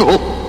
哎呦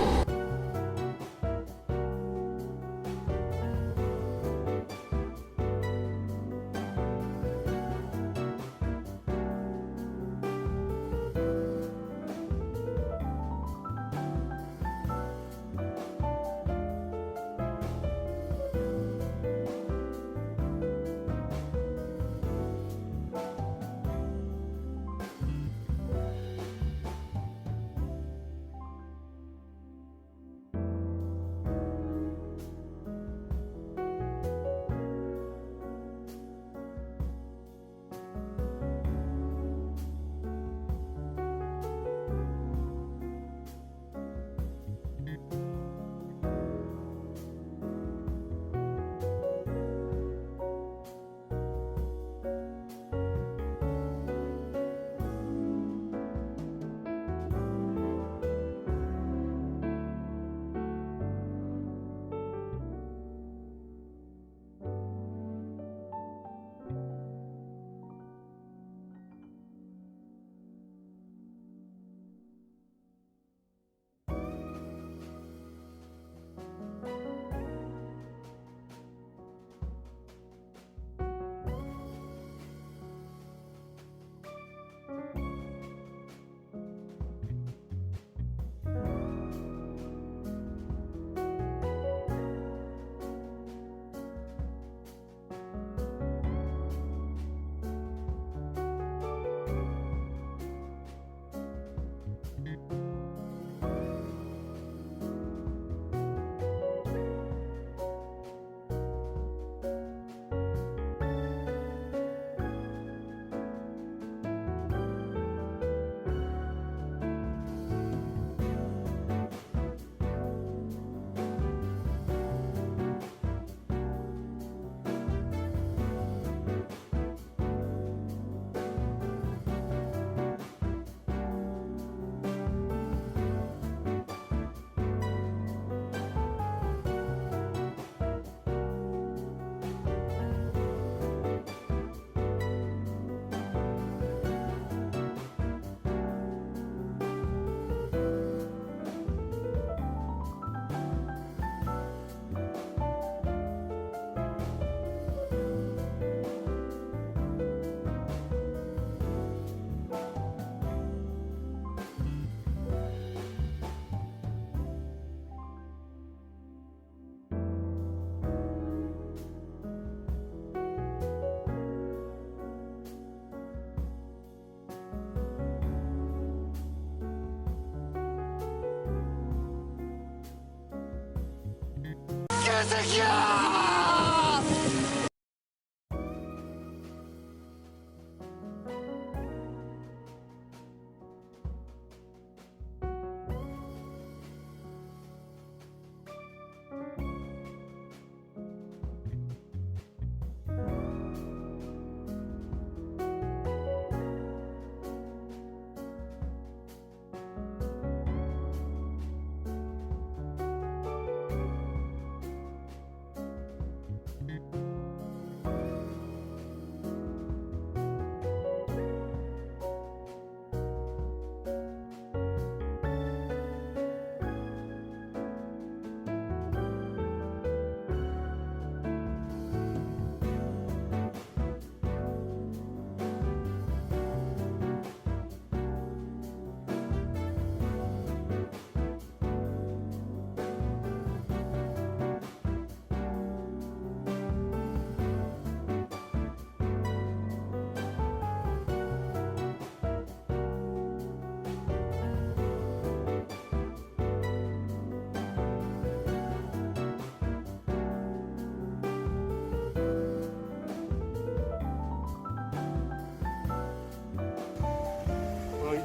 어,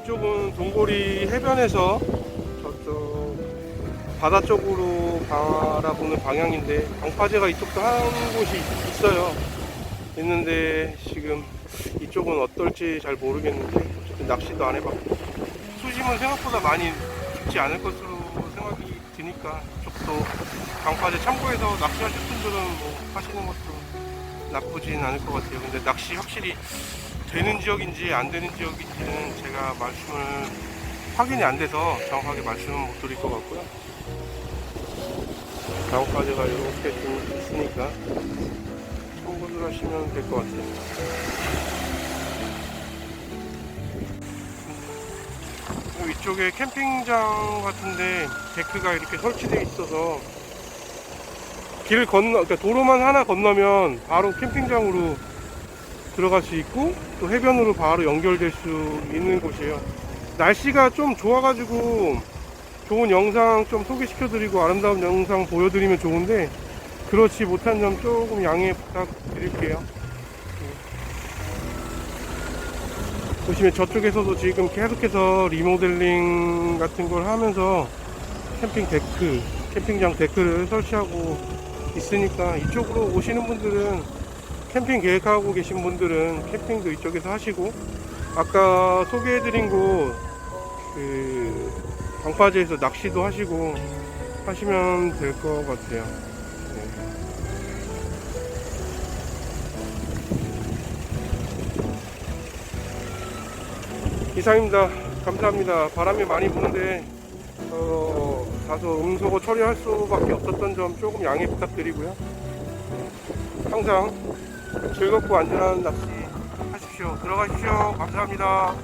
이쪽은 동고리 해변에서 저쪽 바다 쪽으로 바라보는 방향인데 방파제가 이쪽도 한 곳이 있어요. 있는데 지금 이쪽은 어떨지 잘 모르겠는데 낚시도 안 해봤고 수심은 생각보다 많이 깊지 않을 것으로 생각이 드니까 이쪽도 방파제 참고해서 낚시하실 분들은 뭐 하시는 것도 나쁘진 않을 것 같아요. 근데 낚시 확실히 되는 지역인지 안 되는 지역인지는 제가 말씀을 확인이 안 돼서 정확하게 말씀은 못 드릴 것 같고요. 강파제가 이렇게 좀 있으니까 참고들 하시면 될 것 같아요. 위쪽에 캠핑장 같은데 데크가 이렇게 설치되어 있어서 길을 건너, 그러니까 도로만 하나 건너면 바로 캠핑장으로 들어갈 수 있고 또 해변으로 바로 연결될 수 있는 곳이에요. 날씨가 좀 좋아가지고 좋은 영상 좀 소개시켜드리고 아름다운 영상 보여드리면 좋은데 그렇지 못한 점 조금 양해 부탁드릴게요. 보시면 저쪽에서도 지금 계속해서 리모델링 같은 걸 하면서 캠핑 데크, 캠핑장 데크를 설치하고 있으니까 이쪽으로 오시는 분들은 캠핑 계획하고 계신 분들은 캠핑도 이쪽에서 하시고 아까 소개해드린 곳그 방파제에서 낚시도 하시고 하시면 될 것 같아요. 네. 이상입니다. 감사합니다. 바람이 많이 부는데 어, 다소 음소거 처리할 수밖에 없었던 점 조금 양해 부탁드리고요. 항상 즐겁고 안전한 낚시 하십시오. 들어가십시오. 감사합니다.